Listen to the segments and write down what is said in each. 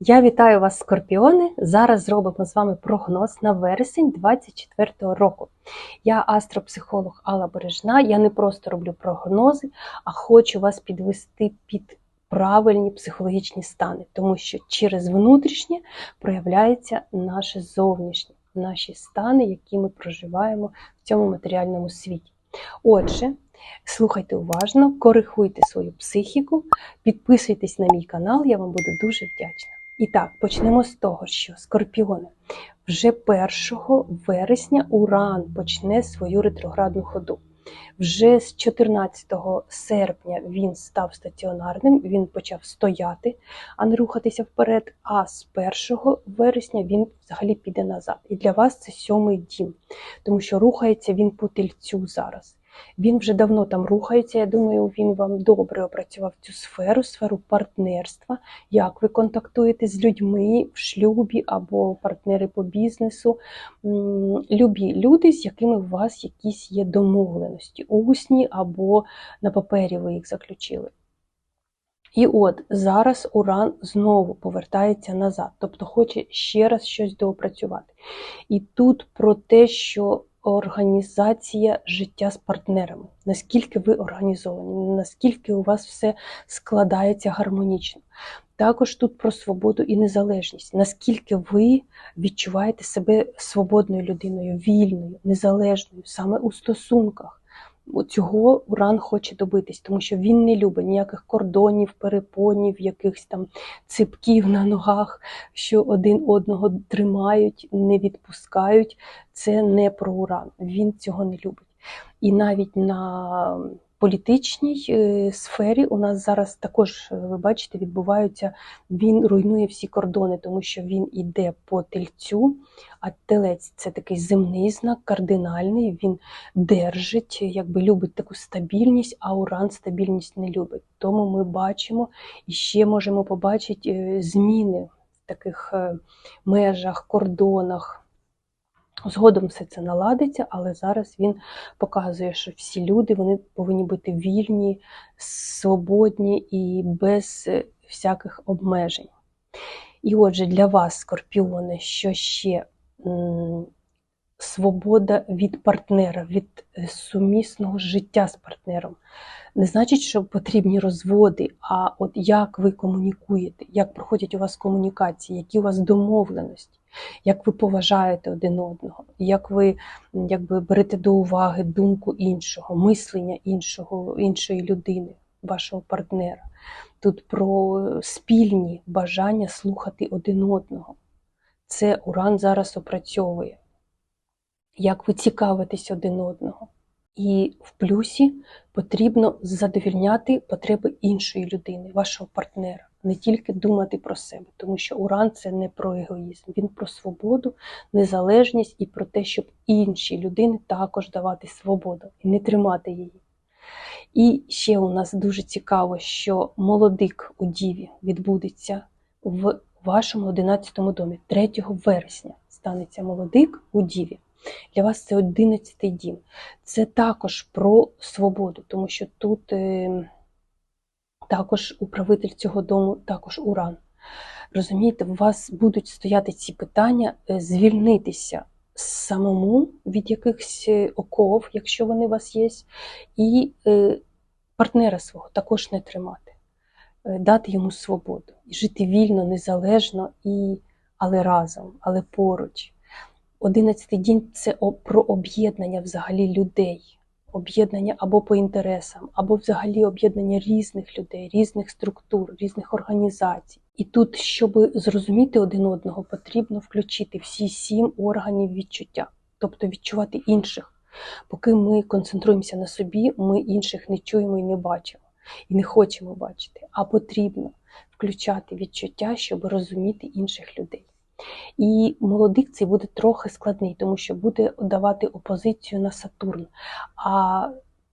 Я вітаю вас, скорпіони! Зараз зробимо з вами прогноз на вересень 2024 року. Я астропсихолог Алла Бережна. Я не просто роблю прогнози, а хочу вас підвести під правильні психологічні стани, тому що через внутрішнє проявляється наше зовнішнє, наші стани, які ми проживаємо в цьому матеріальному світі. Отже, слухайте уважно, коригуйте свою психіку, підписуйтесь на мій канал, я вам буду дуже вдячна. І так, почнемо з того, що скорпіони вже 1 вересня Уран почне свою ретроградну ходу. Вже з 14 серпня він став стаціонарним, він почав стояти, а не рухатися вперед. А з 1 вересня він взагалі піде назад. І для вас це сьомий дім, тому що рухається він по тельцю зараз. Він вже давно там рухається. Я думаю, він вам добре опрацював цю сферу, сферу партнерства, як ви контактуєте з людьми в шлюбі або партнери по бізнесу. Любі люди, з якими у вас якісь є домовленості, усні або на папері ви їх заключили. І от зараз Уран знову повертається назад, тобто хоче ще раз щось доопрацювати. І тут про те, що організація життя з партнерами, наскільки ви організовані, наскільки у вас все складається гармонічно. Також тут про свободу і незалежність, наскільки ви відчуваєте себе свободною людиною, вільною, незалежною, саме у стосунках. Цього Уран хоче добитись, тому що він не любить ніяких кордонів, перепонів, якихось там ципків на ногах, що один одного тримають, не відпускають. Це не про Уран. Він цього не любить. І навіть на політичній е, сфері у нас зараз також, е, ви бачите, відбуваються, він руйнує всі кордони, тому що він іде по тельцю, а телець це такий земний знак, кардинальний, він держить, якби любить таку стабільність, а уран стабільність не любить. Тому ми бачимо і ще можемо побачити е, зміни в таких межах, кордонах. Згодом все це наладиться, але зараз він показує, що всі люди вони повинні бути вільні, свободні і без е, всяких обмежень. І отже, для вас, скорпіони, що ще свобода від партнера, від е, сумісного життя з партнером. Не значить, що потрібні розводи, а от як ви комунікуєте, як проходять у вас комунікації, які у вас домовленості, як ви поважаєте один одного, як ви якби, берете до уваги думку іншого, мислення іншого, іншої людини, вашого партнера. Тут про спільні бажання слухати один одного. Це Уран зараз опрацьовує. Як ви цікавитесь один одного. І в плюсі потрібно задовільняти потреби іншої людини, вашого партнера, не тільки думати про себе, тому що Уран це не про егоїзм, він про свободу, незалежність і про те, щоб іншій людині також давати свободу і не тримати її. І ще у нас дуже цікаво, що молодик у Діві відбудеться в вашому 11 домі, 3 вересня станеться молодик у Діві. Для вас це 11 дім. Це також про свободу, тому що тут е, також управитель цього дому, також Уран. Розумієте, у вас будуть стояти ці питання, е, звільнитися самому від якихось е, оков, якщо вони у вас є, і е, партнера свого також не тримати, дати йому свободу жити вільно, незалежно, і, але разом, але поруч. Одинадцятий день це про об'єднання взагалі людей, об'єднання або по інтересам, або взагалі об'єднання різних людей, різних структур, різних організацій. І тут, щоб зрозуміти один одного, потрібно включити всі сім органів відчуття, тобто відчувати інших. Поки ми концентруємося на собі, ми інших не чуємо і не бачимо, і не хочемо бачити, а потрібно включати відчуття, щоб розуміти інших людей. І молодик цей буде трохи складний, тому що буде давати опозицію на Сатурн. А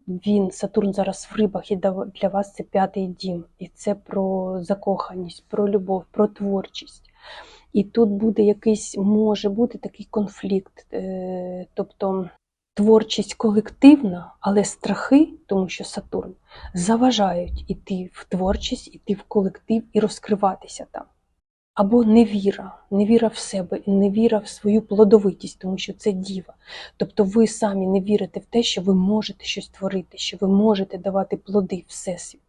він, Сатурн зараз в рибах, і для вас це п'ятий дім. І це про закоханість, про любов, про творчість. І тут буде якийсь, може бути такий конфлікт. е, Тобто творчість колективна, але страхи, тому що Сатурн, заважають іти в творчість, іти в колектив і розкриватися там. Або невіра, невіра в себе і невіра в свою плодовитість, тому що це діва. Тобто ви самі не вірите в те, що ви можете щось творити, що ви можете давати плоди всесвіт.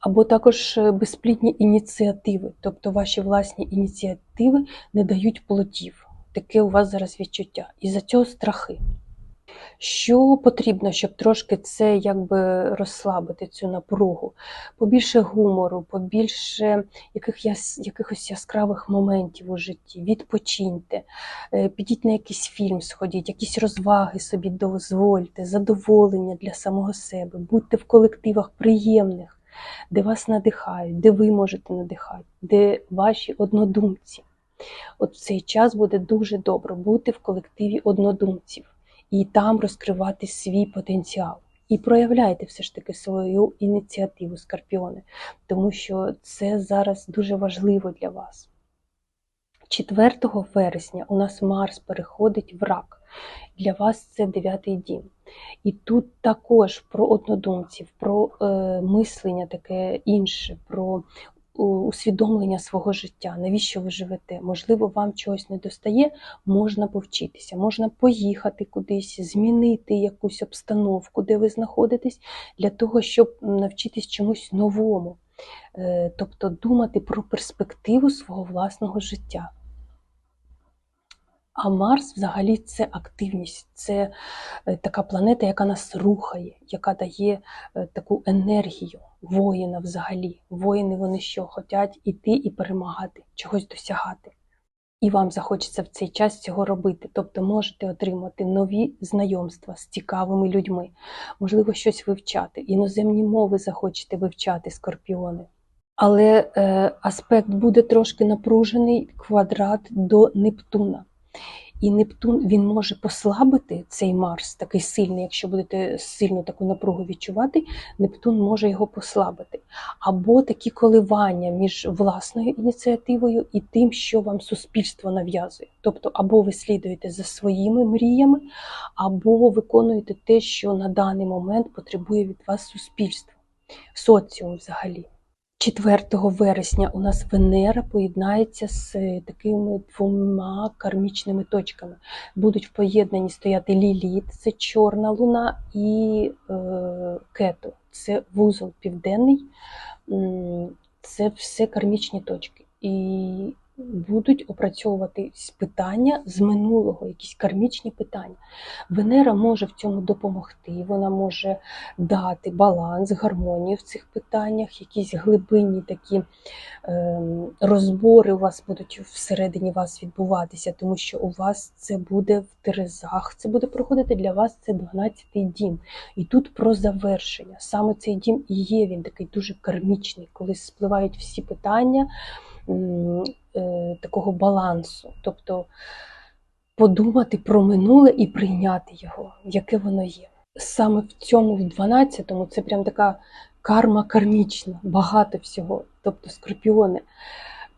Або також е, безплідні ініціативи, тобто ваші власні ініціативи не дають плодів. Таке у вас зараз відчуття. І за цього страхи. Що потрібно, щоб трошки це якби розслабити цю напругу? Побільше гумору, побільше яких яс, якихось яскравих моментів у житті. Відпочиньте, е, підіть на якийсь фільм, сходіть, якісь розваги собі дозвольте, задоволення для самого себе, будьте в колективах приємних, де вас надихають, де ви можете надихати, де ваші однодумці. От в цей час буде дуже добре бути в колективі однодумців і там розкривати свій потенціал. І проявляйте все ж таки свою ініціативу, скорпіони, тому що це зараз дуже важливо для вас. 4 вересня у нас Марс переходить в рак. Для вас це дев'ятий дім. І тут також про однодумців, про е, мислення таке інше, про усвідомлення свого життя, навіщо ви живете. Можливо, вам чогось не достає, можна повчитися, можна поїхати кудись, змінити якусь обстановку, де ви знаходитесь, для того, щоб навчитись чомусь новому. Е, тобто думати про перспективу свого власного життя. А Марс взагалі це активність, це е, така планета, яка нас рухає, яка дає е, таку енергію воїна взагалі. Воїни вони що хочуть іти і перемагати, чогось досягати. І вам захочеться в цей час цього робити. Тобто можете отримати нові знайомства з цікавими людьми, можливо, щось вивчати. Іноземні мови захочете вивчати скорпіони. Але е, аспект буде трошки напружений квадрат до Нептуна. І Нептун він може послабити цей Марс, такий сильний, якщо будете сильно таку напругу відчувати, Нептун може його послабити. Або такі коливання між власною ініціативою і тим, що вам суспільство нав'язує. Тобто, або ви слідуєте за своїми мріями, або виконуєте те, що на даний момент потребує від вас суспільство, соціум взагалі. 4 вересня у нас Венера поєднається з такими двома кармічними точками. Будуть в поєднанні стояти Ліліт, це чорна луна, і е, кету, це вузол південний, це все кармічні точки. І будуть опрацьовуватись питання з минулого, якісь кармічні питання. Венера може в цьому допомогти, вона може дати баланс, гармонію в цих питаннях, якісь глибинні такі е, розбори у вас будуть всередині вас відбуватися, тому що у вас це буде в Терезах, це буде проходити для вас це 12-й дім. І тут про завершення. Саме цей дім і є, він такий дуже кармічний, коли спливають всі питання. Е, такого балансу, тобто подумати про минуле і прийняти його, яке воно є. Саме в цьому, в 12-му, це прям така карма кармічна, багато всього. Тобто, скорпіони,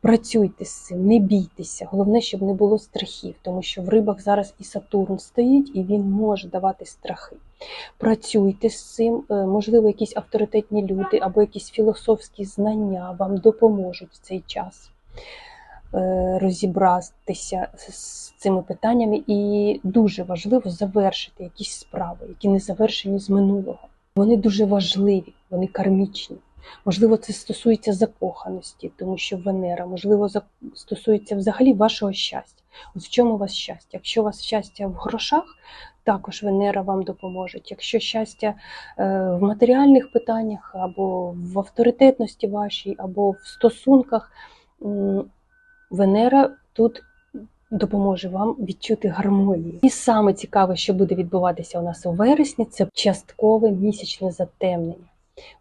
працюйте з цим, не бійтеся. Головне, щоб не було страхів, тому що в рибах зараз і Сатурн стоїть, і він може давати страхи. Працюйте з цим, е, можливо, якісь авторитетні люди або якісь філософські знання вам допоможуть в цей час. Е, розібратися з цими питаннями, і дуже важливо завершити якісь справи, які не завершені з минулого. Вони дуже важливі, вони кармічні. Можливо, це стосується закоханості, тому що Венера, можливо, стосується взагалі вашого щастя. От в чому у вас щастя? Якщо у вас щастя в грошах, також Венера вам допоможе. Якщо щастя е, в матеріальних питаннях, або в авторитетності вашій, або в стосунках, Венера тут допоможе вам відчути гармонію. І саме цікаве, що буде відбуватися у нас у вересні, це часткове місячне затемнення.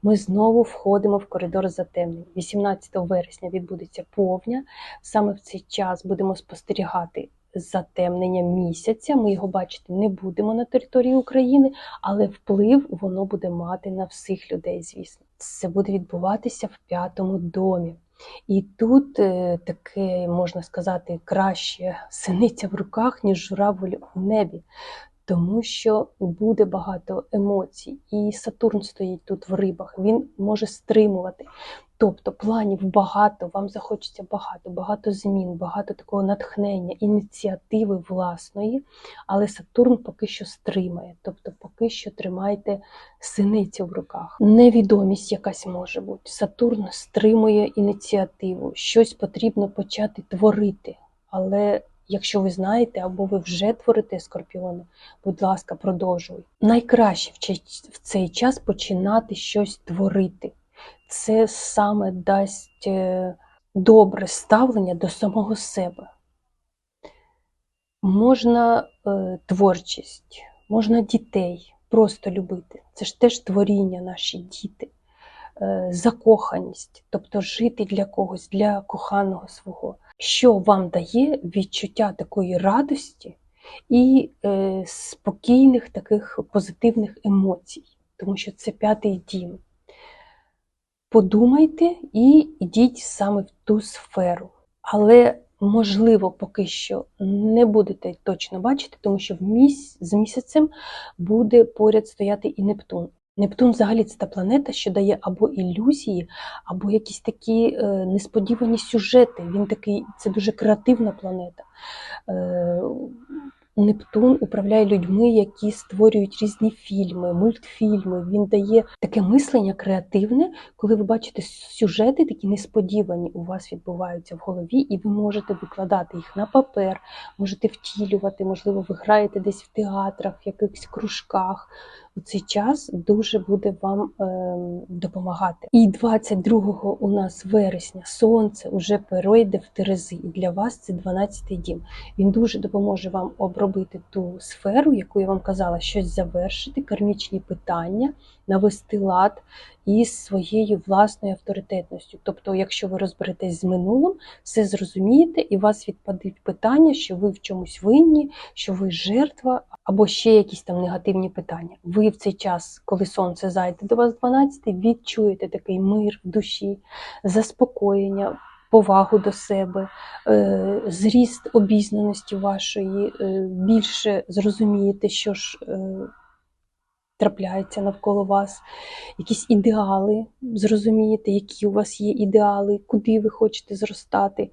Ми знову входимо в коридор затемнень. 18 вересня відбудеться повня. Саме в цей час будемо спостерігати затемнення місяця. Ми його бачити не будемо на території України, але вплив воно буде мати на всіх людей, звісно. Це буде відбуватися в п'ятому домі. І тут е, таке, можна сказати, краще синиця в руках, ніж журавль у небі, тому що буде багато емоцій. І Сатурн стоїть тут в рибах, він може стримувати. Тобто планів багато, вам захочеться багато, багато змін, багато такого натхнення, ініціативи власної, але Сатурн поки що стримає, тобто поки що тримайте синицю в руках. Невідомість якась може бути. Сатурн стримує ініціативу, щось потрібно почати творити. Але якщо ви знаєте або ви вже творите скорпіони, будь ласка, продовжуй. Найкраще в цей час починати щось творити це саме дасть е, добре ставлення до самого себе. Можна е, творчість, можна дітей просто любити. Це ж теж творіння наші діти, Е, закоханість, тобто жити для когось, для коханого свого, що вам дає відчуття такої радості і спокійних таких позитивних емоцій, тому що це п'ятий дім подумайте і йдіть саме в ту сферу. Але, можливо, поки що не будете точно бачити, тому що в міс... з місяцем буде поряд стояти і Нептун. Нептун взагалі це та планета, що дає або ілюзії, або якісь такі е, несподівані сюжети. Він такий, це дуже креативна планета. Нептун управляє людьми, які створюють різні фільми, мультфільми. Він дає таке мислення креативне, коли ви бачите сюжети, такі несподівані у вас відбуваються в голові, і ви можете викладати їх на папер, можете втілювати, можливо, ви граєте десь в театрах, в якихось кружках. У цей час дуже буде вам е, допомагати. І 22-го у нас вересня сонце вже перейде в Терези, і для вас це 12-й дім. Він дуже допоможе вам обробити ту сферу, яку я вам казала, щось завершити, кармічні питання, навести лад із своєю власною авторитетністю. Тобто, якщо ви розберетесь з минулим, все зрозумієте, і вас відпадуть питання, що ви в чомусь винні, що ви жертва, або ще якісь там негативні питання. Ви в цей час, коли сонце зайде до вас 12, відчуєте такий мир в душі, заспокоєння. Повагу до себе, е, зріст обізнаності вашої, е, більше зрозумієте, що ж е, трапляється навколо вас, якісь ідеали, зрозумієте, які у вас є ідеали, куди ви хочете зростати.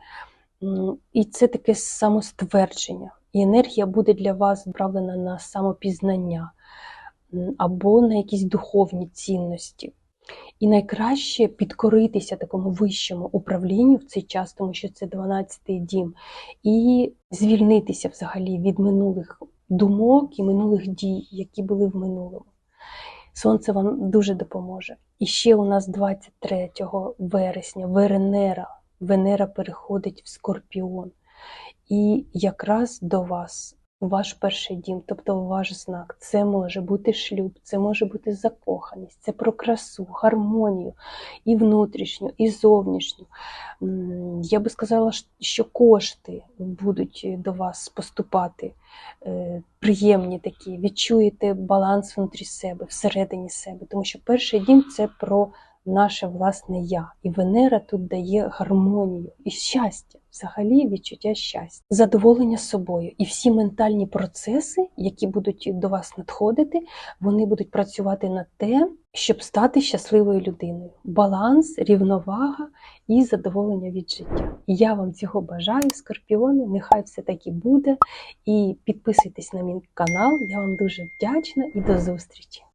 І це таке самоствердження. І енергія буде для вас направлена на самопізнання або на якісь духовні цінності. І найкраще підкоритися такому вищому управлінню в цей час, тому що це 12-й дім, і звільнитися взагалі від минулих думок і минулих дій, які були в минулому. Сонце вам дуже допоможе. І ще у нас 23 вересня Венера, Венера переходить в Скорпіон. І якраз до вас, ваш перший дім, тобто ваш знак, це може бути шлюб, це може бути закоханість, це про красу, гармонію і внутрішню, і зовнішню. Я би сказала, що кошти будуть до вас поступати е, приємні такі, відчуєте баланс внутрі себе, всередині себе, тому що перший дім це про наше власне я. І Венера тут дає гармонію і щастя, взагалі відчуття щастя, задоволення собою. І всі ментальні процеси, які будуть до вас надходити, вони будуть працювати на те, щоб стати щасливою людиною. Баланс, рівновага і задоволення від життя. І я вам цього бажаю, скорпіони. Нехай все таки буде. І підписуйтесь на мій канал. Я вам дуже вдячна і до зустрічі!